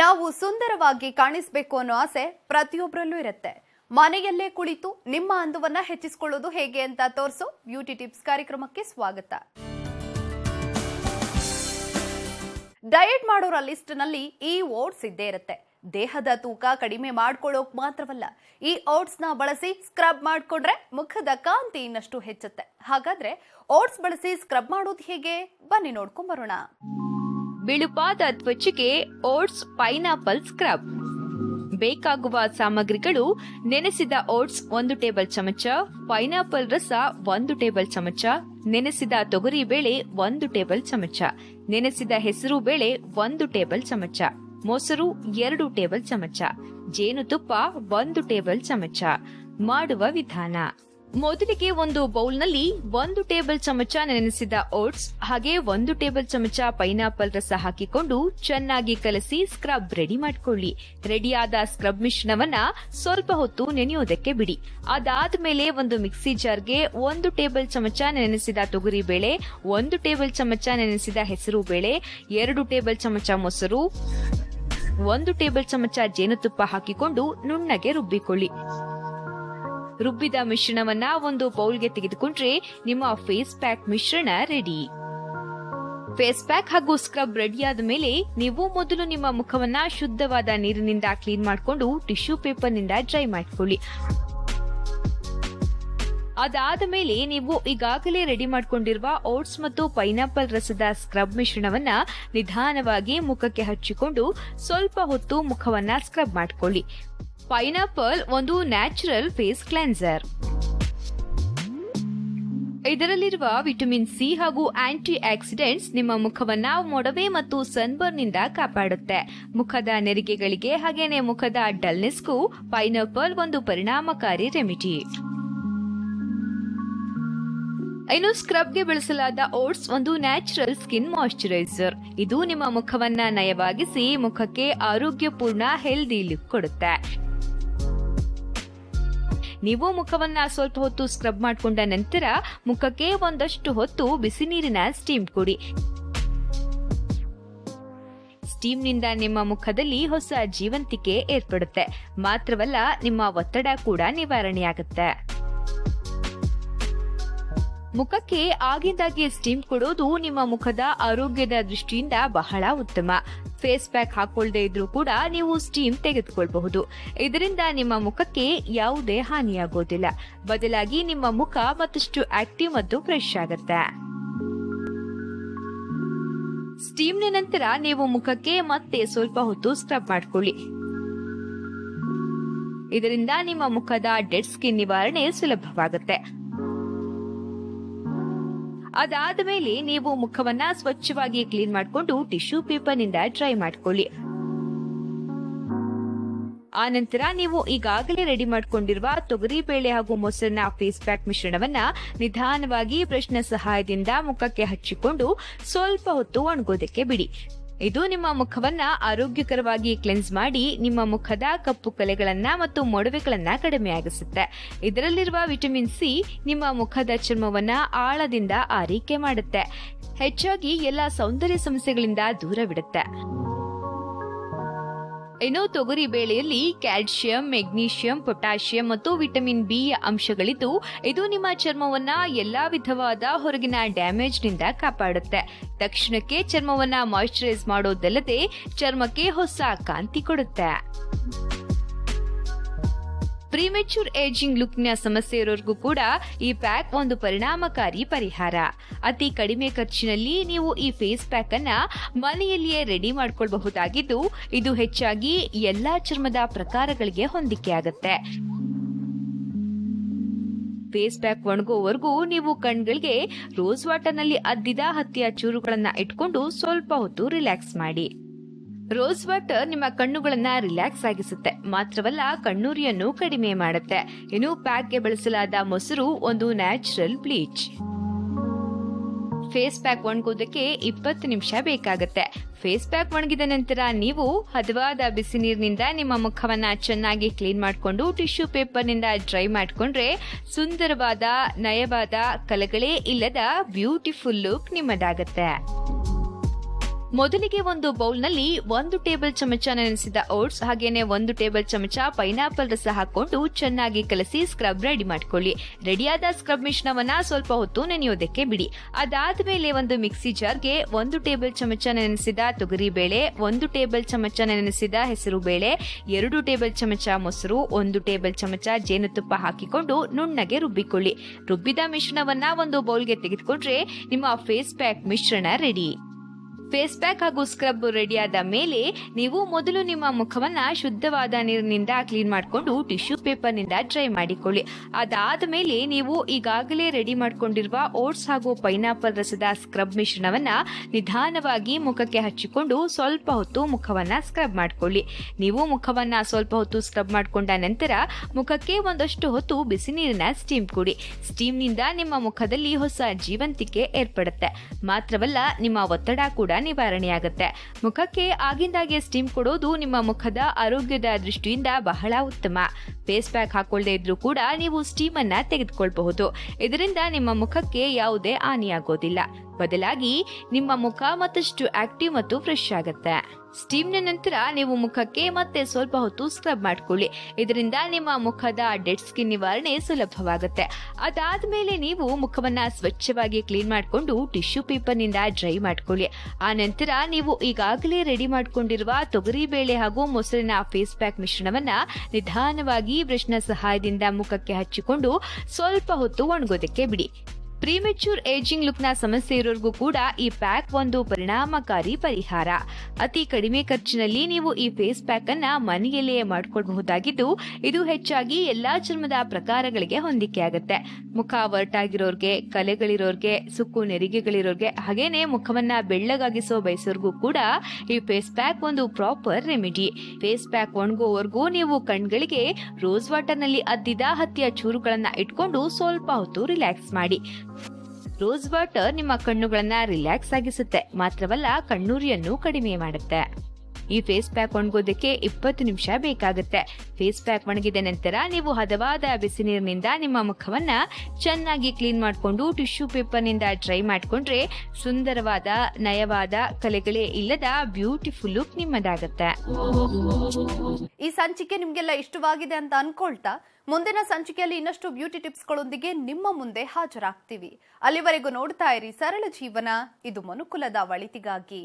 ನಾವು ಸುಂದರವಾಗಿ ಕಾಣಿಸ್ಬೇಕು ಅನ್ನೋ ಆಸೆ ಪ್ರತಿಯೊಬ್ಬರಲ್ಲೂ ಇರುತ್ತೆ. ಮನೆಯಲ್ಲೇ ಕುಳಿತು ನಿಮ್ಮ ಅಂದವನ್ನ ಹೆಚ್ಚಿಸಿಕೊಳ್ಳೋದು ಹೇಗೆ ಅಂತ ತೋರಿಸೋ ಬ್ಯೂಟಿ ಟಿಪ್ಸ್ ಕಾರ್ಯಕ್ರಮಕ್ಕೆ ಸ್ವಾಗತ. ಡಯಟ್ ಮಾಡೋರ ಲಿಸ್ಟ್ನಲ್ಲಿ ಈ ಓಟ್ಸ್ ಇದ್ದೇ ಇರುತ್ತೆ. ದೇಹದ ತೂಕ ಕಡಿಮೆ ಮಾಡ್ಕೊಳ್ಳೋಕ್ ಮಾತ್ರವಲ್ಲ, ಈ ಓಟ್ಸ್ನ ಬಳಸಿ ಸ್ಕ್ರಬ್ ಮಾಡ್ಕೊಂಡ್ರೆ ಮುಖದ ಕಾಂತಿ ಇನ್ನಷ್ಟು ಹೆಚ್ಚುತ್ತೆ. ಹಾಗಾದ್ರೆ ಓಟ್ಸ್ ಬಳಸಿ ಸ್ಕ್ರಬ್ ಮಾಡೋದು ಹೇಗೆ? ಬನ್ನಿ ನೋಡ್ಕೊಂಡ್ ಬರೋಣ. ಬಿಳುಪಾದ ತ್ವಚೆಗೆ ಓಟ್ಸ್ ಪೈನಾಪಲ್ ಸ್ಕ್ರಬ್. ಬೇಕಾಗುವ ಸಾಮಗ್ರಿಗಳು ನೆನೆಸಿದ ಓಟ್ಸ್ ಒಂದು ಟೇಬಲ್ ಚಮಚ, ಪೈನಾಪಲ್ ರಸ ಒಂದು ಟೇಬಲ್ ಚಮಚ, ನೆನೆಸಿದ ತೊಗರಿ ಬೇಳೆ ಒಂದು ಟೇಬಲ್ ಚಮಚ, ನೆನೆಸಿದ ಹೆಸರು ಬೇಳೆ ಒಂದು ಟೇಬಲ್ ಚಮಚ, ಮೊಸರು ಎರಡು ಟೇಬಲ್ ಚಮಚ, ಜೇನುತುಪ್ಪ ಒಂದು ಟೇಬಲ್ ಚಮಚ. ಮಾಡುವ ವಿಧಾನ. ಮೊದಲಿಗೆ ಒಂದು ಬೌಲ್ನಲ್ಲಿ ಒಂದು ಟೇಬಲ್ ಚಮಚ ನೆನೆಸಿದ ಓಟ್ಸ್, ಹಾಗೆ ಒಂದು ಟೇಬಲ್ ಚಮಚ ಪೈನಾಪಲ್ ರಸ ಹಾಕಿಕೊಂಡು ಚೆನ್ನಾಗಿ ಕಲಸಿ ಸ್ಕ್ರಬ್ ರೆಡಿ ಮಾಡ್ಕೊಳ್ಳಿ. ರೆಡಿಯಾದ ಸ್ಕ್ರಬ್ ಮಿಶ್ರಣವನ್ನ ಸ್ವಲ್ಪ ಹೊತ್ತು ನೆನೆಯೋದಕ್ಕೆ ಬಿಡಿ. ಅದಾದ ಮೇಲೆ ಒಂದು ಮಿಕ್ಸಿ ಜಾರ್ಗೆ ಒಂದು ಟೇಬಲ್ ಚಮಚ ನೆನೆಸಿದ ತೊಗರಿ ಬೇಳೆ, ಒಂದು ಟೇಬಲ್ ಚಮಚ ನೆನೆಸಿದ ಹೆಸರು ಬೇಳೆ, ಎರಡು ಟೇಬಲ್ ಚಮಚ ಮೊಸರು, ಒಂದು ಟೇಬಲ್ ಚಮಚ ಜೇನುತುಪ್ಪ ಹಾಕಿಕೊಂಡು ನುಣ್ಣಗೆ ರುಬ್ಬಿಕೊಳ್ಳಿ. ರುಬ್ಬಿದ ಮಿಶ್ರಣವನ್ನ ಒಂದು ಬೌಲ್ಗೆ ತೆಗೆದುಕೊಂಡ್ರೆ ನಿಮ್ಮ ಫೇಸ್ ಪ್ಯಾಕ್ ಮಿಶ್ರಣ ರೆಡಿ ಫೇಸ್ ಪ್ಯಾಕ್ ಹಾಗೂ ಸ್ಕ್ರಬ್ ರೆಡಿಯಾದ ಮೇಲೆ ನೀವು ಮೊದಲು ನಿಮ್ಮ ಮುಖವನ್ನ ಶುದ್ಧವಾದ ನೀರಿನಿಂದ ಕ್ಲೀನ್ ಮಾಡಿಕೊಂಡು ಟಿಶ್ಯೂ ಪೇಪರ್ನಿಂದ ಡ್ರೈ ಮಾಡ್ಕೊಳ್ಳಿ. ಅದಾದ ಮೇಲೆ ನೀವು ಈಗಾಗಲೇ ರೆಡಿ ಮಾಡಿಕೊಂಡಿರುವ ಓಟ್ಸ್ ಮತ್ತು ಪೈನಾಪಲ್ ರಸದ ಸ್ಕ್ರಬ್ ಮಿಶ್ರಣವನ್ನ ನಿಧಾನವಾಗಿ ಮುಖಕ್ಕೆ ಹಚ್ಚಿಕೊಂಡು ಸ್ವಲ್ಪ ಹೊತ್ತು ಮುಖವನ್ನ ಸ್ಕ್ರಬ್ ಮಾಡ್ಕೊಳ್ಳಿ. ಪೈನಾಪಲ್ ಒಂದು ನ್ಯಾಚುರಲ್ ಫೇಸ್ ಕ್ಲೆನ್ಸರ್ ಇದರಲ್ಲಿರುವ ವಿಟಮಿನ್ ಸಿ ಹಾಗೂ ಆಂಟಿ ಆಕ್ಸಿಡೆಂಟ್ಸ್ ನಿಮ್ಮ ಮುಖವನ್ನ ಮೊಡವೆ ಮತ್ತು ಸನ್ಬರ್ನಿಂದ ಕಾಪಾಡುತ್ತೆ. ಮುಖದ ನೆರಿಗೆಗಳಿಗೆ ಹಾಗೇನೆ ಮುಖದ ಡಲ್ನೆಸ್ಗೂ ಪೈನಾಪಲ್ ಒಂದು ಪರಿಣಾಮಕಾರಿ ರೆಮಿಡಿ ಇನ್ನು ಸ್ಕ್ರಬ್ಗೆ ಬಳಸಲಾದ ಓಟ್ಸ್ ಒಂದು ನ್ಯಾಚುರಲ್ ಸ್ಕಿನ್ ಮಾಯಿಶ್ಚರೈಸರ್ ಇದು ನಿಮ್ಮ ಮುಖವನ್ನ ನಯವಾಗಿಸಿ ಮುಖಕ್ಕೆ ಆರೋಗ್ಯಪೂರ್ಣ ಹೆಲ್ದಿ ಲುಕ್ ಕೊಡುತ್ತೆ. ನೀವು ಮುಖವನ್ನ ಸ್ವಲ್ಪ ಹೊತ್ತು ಸ್ಕ್ರಬ್ ಮಾಡಿಕೊಂಡ ನಂತರ ಮುಖಕ್ಕೆ ಒಂದಷ್ಟು ಹೊತ್ತು ಬಿಸಿ ನೀರಿನ ಸ್ಟೀಮ್ ಕೊಡಿ. ಸ್ಟೀಮ್ನಿಂದ ನಿಮ್ಮ ಮುಖದಲ್ಲಿ ಹೊಸ ಜೀವಂತಿಕೆ ಏರ್ಪಡುತ್ತೆ. ಮಾತ್ರವಲ್ಲ, ನಿಮ್ಮ ಒತ್ತಡ ಕೂಡ ನಿವಾರಣೆಯಾಗುತ್ತೆ. ಮುಖಕ್ಕೆ ಆಗಿಂದಾಗೆ ಸ್ಟೀಮ್ ಕೊಡೋದು ನಿಮ್ಮ ಮುಖದ ಆರೋಗ್ಯದ ದೃಷ್ಟಿಯಿಂದ ಬಹಳ ಉತ್ತಮ. ಫೇಸ್ ಪ್ಯಾಕ್ ಹಾಕೊಳ್ಳದೆ ಇದ್ರೂ ಕೂಡ ನೀವು ಸ್ಟೀಮ್ ತೆಗೆದುಕೊಳ್ಳಬಹುದು ಇದರಿಂದ ನಿಮ್ಮ ಮುಖಕ್ಕೆ ಯಾವುದೇ ಹಾನಿಯಾಗೋದಿಲ್ಲ. ಬದಲಾಗಿ ನಿಮ್ಮ ಮುಖ ಮತ್ತಷ್ಟು ಆಕ್ಟಿವ್ ಮತ್ತು ಫ್ರೆಶ್ ಆಗುತ್ತೆ. ಸ್ಟೀಮ್ನ ನಂತರ ನೀವು ಮುಖಕ್ಕೆ ಮತ್ತೆ ಸ್ವಲ್ಪ ಹೊತ್ತು ಸ್ಕ್ರಬ್ ಮಾಡ್ಕೊಳ್ಳಿ. ಇದರಿಂದ ನಿಮ್ಮ ಮುಖದ ಡೆಡ್ ಸ್ಕಿನ್ ನಿವಾರಣೆ ಸುಲಭವಾಗುತ್ತೆ. ಅದಾದ ಮೇಲೆ ನೀವು ಮುಖವನ್ನ ಸ್ವಚ್ಛವಾಗಿ ಕ್ಲೀನ್ ಮಾಡಿಕೊಂಡು ಟಿಶ್ಯೂ ಪೇಪರ್ನಿಂದ ಡ್ರೈ ಮಾಡ್ಕೊಳ್ಳಿ. ಆ ನಂತರ ನೀವು ಈಗಾಗಲೇ ರೆಡಿ ಮಾಡ್ಕೊಂಡಿರುವ ತೊಗರಿ, ಬೇಳೆ ಹಾಗೂ ಮೊಸರಿನ ಫೇಸ್ ಪ್ಯಾಕ್ ಮಿಶ್ರಣವನ್ನ ನಿಧಾನವಾಗಿ ಬ್ರಷ್ನ ಸಹಾಯದಿಂದ ಮುಖಕ್ಕೆ ಹಚ್ಚಿಕೊಂಡು ಸ್ವಲ್ಪ ಹೊತ್ತು ಒಣಗೋದಕ್ಕೆ ಬಿಡಿ. ಇದು ನಿಮ್ಮ ಮುಖವನ್ನ ಆರೋಗ್ಯಕರವಾಗಿ ಕ್ಲೆನ್ಸ್ ಮಾಡಿ ನಿಮ್ಮ ಮುಖದ ಕಪ್ಪು ಕಲೆಗಳನ್ನ ಮತ್ತು ಮೊಡವೆಗಳನ್ನ ಕಡಿಮೆಯಾಗಿಸುತ್ತೆ. ಇದರಲ್ಲಿರುವ ವಿಟಮಿನ್ ಸಿ ನಿಮ್ಮ ಮುಖದ ಚರ್ಮವನ್ನ ಆಳದಿಂದ ಆರೈಕೆ ಮಾಡುತ್ತೆ. ಹೆಚ್ಚಾಗಿ ಎಲ್ಲಾ ಸೌಂದರ್ಯ ಸಮಸ್ಯೆಗಳಿಂದ ದೂರವಿಡುತ್ತೆ. ಇನ್ನು ತೊಗರಿ ಬೇಳೆಯಲ್ಲಿ ಕ್ಯಾಲ್ಸಿಯಂ, ಮೆಗ್ನೀಷಿಯಂ, ಪೊಟ್ಯಾಷಿಯಂ ಮತ್ತು ವಿಟಮಿನ್ ಬಿ ಅಂಶಗಳಿದ್ದು, ಇದು ನಿಮ್ಮ ಚರ್ಮವನ್ನ ಎಲ್ಲಾ ವಿಧವಾದ ಹೊರಗಿನ ಡ್ಯಾಮೇಜ್ನಿಂದ ಕಾಪಾಡುತ್ತೆ. ತಕ್ಷಣಕ್ಕೆ ಚರ್ಮವನ್ನ ಮಾಯಿಶ್ಚರೈಸ್ ಮಾಡೋದಲ್ಲದೆ ಚರ್ಮಕ್ಕೆ ಹೊಸ ಕಾಂತಿ ಕೊಡುತ್ತೆ. ಪ್ರಿಮೆಚೂರ್ ಏಜಿಂಗ್ ಲುಕ್ನ ಸಮಸ್ಯೆ ಇರೋರ್ಗೂ ಕೂಡ ಈ ಪ್ಯಾಕ್ ಒಂದು ಪರಿಣಾಮಕಾರಿ ಪರಿಹಾರ. ಅತಿ ಕಡಿಮೆ ಖರ್ಚಿನಲ್ಲಿ ನೀವು ಈ ಫೇಸ್ ಪ್ಯಾಕ್ ಅನ್ನ ಮನೆಯಲ್ಲಿಯೇ ರೆಡಿ ಮಾಡ್ಕೊಳ್ಬಹುದಾಗಿದ್ದು, ಇದು ಹೆಚ್ಚಾಗಿ ಎಲ್ಲಾ ಚರ್ಮದ ಪ್ರಕಾರಗಳಿಗೆ ಹೊಂದಿಕೆ ಆಗುತ್ತೆ. ಫೇಸ್ ಪ್ಯಾಕ್ ಒಣಗೋವರೆಗೂ ನೀವು ಕಣ್ಗಳಿಗೆ ರೋಸ್ ವಾಟರ್ನಲ್ಲಿ ಅದ್ದಿದ ಹತ್ತಿಯ ಚೂರುಗಳನ್ನ ಇಟ್ಕೊಂಡು ಸ್ವಲ್ಪ ಹೊತ್ತು ರಿಲ್ಯಾಕ್ಸ್ ಮಾಡಿ. ರೋಸ್ ವಾಟರ್ ನಿಮ್ಮ ಕಣ್ಣುಗಳನ್ನ ರಿಲ್ಯಾಕ್ಸ್ ಆಗಿಸುತ್ತೆ. ಮಾತ್ರವಲ್ಲ, ಕಣ್ಣುರಿಯನ್ನು ಕಡಿಮೆ ಮಾಡುತ್ತೆ. ಇನ್ನು ಪ್ಯಾಕ್ಗೆ ಬಳಸಲಾದ ಮೊಸರು ಒಂದು ನ್ಯಾಚುರಲ್ ಬ್ಲೀಚ್ ಫೇಸ್ ಪ್ಯಾಕ್ ಒಣಗೋದಕ್ಕೆ ಇಪ್ಪತ್ತು ನಿಮಿಷ ಬೇಕಾಗುತ್ತೆ. ಫೇಸ್ ಪ್ಯಾಕ್ ಒಣಗಿದ ನಂತರ ನೀವು ಹದವಾದ ಬಿಸಿ ನೀರಿನಿಂದ ನಿಮ್ಮ ಮುಖವನ್ನ ಚೆನ್ನಾಗಿ ಕ್ಲೀನ್ ಮಾಡಿಕೊಂಡು ಟಿಶ್ಯೂ ಪೇಪರ್ನಿಂದ ಡ್ರೈ ಮಾಡಿಕೊಂಡ್ರೆ ಸುಂದರವಾದ, ನಯವಾದ ಕಲೆಗಳೇ ಇಲ್ಲದ ಬ್ಯೂಟಿಫುಲ್ ಲುಕ್ ನಿಮ್ಮದಾಗತ್ತೆ. ಮೊದಲಿಗೆ ಒಂದು ಬೌಲ್ನಲ್ಲಿ ಒಂದು ಟೇಬಲ್ ಚಮಚ ನೆನೆಸಿದ ಓಟ್ಸ್, ಹಾಗೇನೆ ಒಂದು ಟೇಬಲ್ ಚಮಚ ಪೈನಾಪಲ್ ರಸ ಹಾಕೊಂಡು ಚೆನ್ನಾಗಿ ಕಲಸಿ ಸ್ಕ್ರಬ್ ರೆಡಿ ಮಾಡ್ಕೊಳ್ಳಿ. ರೆಡಿಯಾದ ಸ್ಕ್ರಬ್ ಮಿಶ್ರಣವನ್ನ ಸ್ವಲ್ಪ ಹೊತ್ತು ನೆನೆಯೋದಕ್ಕೆ ಬಿಡಿ. ಅದಾದ ಮೇಲೆ ಒಂದು ಮಿಕ್ಸಿ ಜಾರ್ಗೆ ಒಂದು ಟೇಬಲ್ ಚಮಚ ನೆನೆಸಿದ ತೊಗರಿ ಬೇಳೆ ಒಂದು ಟೇಬಲ್ ಚಮಚ ನೆನೆಸಿದ ಹೆಸರು ಬೇಳೆ ಎರಡು ಟೇಬಲ್ ಚಮಚ ಮೊಸರು, ಒಂದು ಟೇಬಲ್ ಚಮಚ ಜೇನುತುಪ್ಪ ಹಾಕಿಕೊಂಡು ನುಣ್ಣಗೆ ರುಬ್ಬಿಕೊಳ್ಳಿ. ರುಬ್ಬಿದ ಮಿಶ್ರಣವನ್ನ ಒಂದು ಬೌಲ್ಗೆ ತೆಗೆದುಕೊಂಡ್ರೆ ನಿಮ್ಮ ಫೇಸ್ ಪ್ಯಾಕ್ ಮಿಶ್ರಣ ರೆಡಿ ಫೇಸ್ ಪ್ಯಾಕ್ ಹಾಗೂ ಸ್ಕ್ರಬ್ ರೆಡಿಯಾದ ಮೇಲೆ ನೀವು ಮೊದಲು ನಿಮ್ಮ ಮುಖವನ್ನ ಶುದ್ಧವಾದ ನೀರಿನಿಂದ ಕ್ಲೀನ್ ಮಾಡಿಕೊಂಡು ಟಿಶ್ಯೂ ಪೇಪರ್ನಿಂದ ಡ್ರೈ ಮಾಡಿಕೊಳ್ಳಿ. ಅದಾದ ಮೇಲೆ ನೀವು ಈಗಾಗಲೇ ರೆಡಿ ಮಾಡಿಕೊಂಡಿರುವ ಓಟ್ಸ್ ಹಾಗೂ ಪೈನಾಪಲ್ ರಸದ ಸ್ಕ್ರಬ್ ಮಿಶ್ರಣವನ್ನ ನಿಧಾನವಾಗಿ ಮುಖಕ್ಕೆ ಹಚ್ಚಿಕೊಂಡು ಸ್ವಲ್ಪ ಹೊತ್ತು ಮುಖವನ್ನ ಸ್ಕ್ರಬ್ ಮಾಡಿಕೊಳ್ಳಿ. ನೀವು ಮುಖವನ್ನ ಸ್ವಲ್ಪ ಹೊತ್ತು ಸ್ಕ್ರಬ್ ಮಾಡಿಕೊಂಡ ನಂತರ ಮುಖಕ್ಕೆ ಒಂದಷ್ಟು ಹೊತ್ತು ಬಿಸಿ ನೀರಿನ ಸ್ಟೀಮ್ ಕೊಡಿ. ಸ್ಟೀಮ್ನಿಂದ ನಿಮ್ಮ ಮುಖದಲ್ಲಿ ಹೊಸ ಜೀವಂತಿಕೆ ಏರ್ಪಡುತ್ತೆ. ಮಾತ್ರವಲ್ಲ, ನಿಮ್ಮ ಒತ್ತಡ ಕೂಡ ನಿವಾರಣೆಯಾಗುತ್ತೆ ಮುಖಕ್ಕೆ ಆಗಿಂದಾಗೆ ಸ್ಟೀಮ್ ಕೊಡೋದು ನಿಮ್ಮ ಮುಖದ ಆರೋಗ್ಯದ ದೃಷ್ಟಿಯಿಂದ ಬಹಳ ಉತ್ತಮ. ಫೇಸ್ ಪ್ಯಾಕ್ ಹಾಕೊಳ್ಳದೆ ಇದ್ರೂ ಕೂಡ ನೀವು ಸ್ಟೀಮ್ ಅನ್ನ ತೆಗೆದುಕೊಳ್ಬಹುದು. ಇದರಿಂದ ನಿಮ್ಮ ಮುಖಕ್ಕೆ ಯಾವುದೇ ಹಾನಿಯಾಗೋದಿಲ್ಲ. ಬದಲಾಗಿ ನಿಮ್ಮ ಮುಖ ಮತ್ತಷ್ಟು ಆಕ್ಟಿವ್ ಮತ್ತು ಫ್ರೆಶ್ ಆಗುತ್ತೆ. ಸ್ಟೀಮ್ನ ನಂತರ ನೀವು ಮುಖಕ್ಕೆ ಮತ್ತೆ ಸ್ವಲ್ಪ ಹೊತ್ತು ಸ್ಕ್ರಬ್ ಮಾಡ್ಕೊಳ್ಳಿ. ಇದರಿಂದ ನಿಮ್ಮ ಮುಖದ ಡೆಡ್ ಸ್ಕಿನ್ ನಿವಾರಣೆ ಸುಲಭವಾಗುತ್ತೆ. ಅದಾದ್ಮೇಲೆ ನೀವು ಮುಖವನ್ನ ಸ್ವಚ್ಛವಾಗಿ ಕ್ಲೀನ್ ಮಾಡಿಕೊಂಡು ಟಿಶ್ಯೂ ಪೇಪರ್ನಿಂದ ಡ್ರೈ ಮಾಡ್ಕೊಳ್ಳಿ. ಆ ನಂತರ ನೀವು ಈಗಾಗಲೇ ರೆಡಿ ಮಾಡಿಕೊಂಡಿರುವ ತೊಗರಿ ಬೇಳೆ ಹಾಗೂ ಮೊಸರಿನ ಫೇಸ್ ಪ್ಯಾಕ್ ಮಿಶ್ರಣವನ್ನ ನಿಧಾನವಾಗಿ ಬ್ರಷ್ನ ಸಹಾಯದಿಂದ ಮುಖಕ್ಕೆ ಹಚ್ಚಿಕೊಂಡು ಸ್ವಲ್ಪ ಹೊತ್ತು ಒಣಗೋದಕ್ಕೆ ಬಿಡಿ. ಪ್ರಿಮೆಚ್ಯೂರ್ ಏಜಿಂಗ್ ಲುಕ್ನ ಸಮಸ್ಯೆ ಇರೋರ್ಗೂ ಕೂಡ ಈ ಪ್ಯಾಕ್ ಒಂದು ಪರಿಣಾಮಕಾರಿ ಪರಿಹಾರ. ಅತಿ ಕಡಿಮೆ ಖರ್ಚಿನಲ್ಲಿ ನೀವು ಈ ಫೇಸ್ ಪ್ಯಾಕ್ ಅನ್ನ ಮನೆಯಲ್ಲಿಯೇ ಮಾಡಿಕೊಳ್ಳಬಹುದಾಗಿದ್ದು ಇದು ಹೆಚ್ಚಾಗಿ ಎಲ್ಲಾ ಚರ್ಮದ ಪ್ರಕಾರಗಳಿಗೆ ಹೊಂದಿಕೆಯಾಗುತ್ತೆ ಮುಖ ಒರಟಾಗಿರೋರ್ಗೆ, ಕಲೆಗಳಿರೋರ್ಗೆ, ಸುಕ್ಕು ನೆರಿಗೆಗಳಿರೋರ್ಗೆ, ಹಾಗೇನೆ ಮುಖವನ್ನ ಬೆಳ್ಳಗಾಗಿಸೋ ಬಯಸೋರ್ಗೂ ಕೂಡ ಈ ಫೇಸ್ ಪ್ಯಾಕ್ ಒಂದು ಪ್ರಾಪರ್ ರೆಮಿಡಿ ಫೇಸ್ ಪ್ಯಾಕ್ ಒಣಗೋವರೆಗೂ ನೀವು ಕಣ್ಗಳಿಗೆ ರೋಸ್ ವಾಟರ್ನಲ್ಲಿ ಅದ್ದಿದ ಹತ್ತಿಯ ಚೂರುಗಳನ್ನ ಇಟ್ಕೊಂಡು ಸ್ವಲ್ಪ ಹೊತ್ತು ರಿಲ್ಯಾಕ್ಸ್ ಮಾಡಿ. ರೋಸ್ ವಾಟರ್ ನಿಮ್ಮ ಕಣ್ಣುಗಳನ್ನ ರಿಲ್ಯಾಕ್ಸ್ ಆಗಿಸುತ್ತೆ. ಮಾತ್ರವಲ್ಲ ಕಣ್ಣೂರಿಯನ್ನು ಕಡಿಮೆ ಮಾಡುತ್ತೆ. ಈ ಫೇಸ್ ಪ್ಯಾಕ್ ಒಣಗೋದಕ್ಕೆ ಇಪ್ಪತ್ತು ನಿಮಿಷ ಬೇಕಾಗುತ್ತೆ. ಫೇಸ್ ಪ್ಯಾಕ್ ಒಣಗಿದ ನಂತರ ನೀವು ಹದವಾದ ಬಿಸಿ ನೀರಿನಿಂದ ನಿಮ್ಮ ಮುಖವನ್ನ ಚೆನ್ನಾಗಿ ಕ್ಲೀನ್ ಮಾಡಿಕೊಂಡು ಟಿಶ್ಯೂ ಪೇಪರ್ನಿಂದ ಡ್ರೈ ಮಾಡಿಕೊಂಡ್ರೆ ಸುಂದರವಾದ, ನಯವಾದ ಕಲೆಗಳೇ ಇಲ್ಲದ ಬ್ಯೂಟಿಫುಲ್ ಲುಕ್ ನಿಮ್ಮದಾಗತ್ತೆ. ಈ ಸಂಚಿಕೆ ನಿಮ್ಗೆಲ್ಲ ಇಷ್ಟವಾಗಿದೆ ಅಂತ ಅನ್ಕೊಳ್ತಾ ಮುಂದಿನ ಸಂಚಿಕೆಯಲ್ಲಿ ಇನ್ನಷ್ಟು ಬ್ಯೂಟಿ ಟಿಪ್ಸ್ಗಳೊಂದಿಗೆ ನಿಮ್ಮ ಮುಂದೆ ಹಾಜರಾಗ್ತೀವಿ. ಅಲ್ಲಿವರೆಗೂ ನೋಡ್ತಾ ಇರಿ ಸರಳ ಜೀವನ, ಇದು ಮನುಕುಲದ ಒಳಿತಿಗಾಗಿ.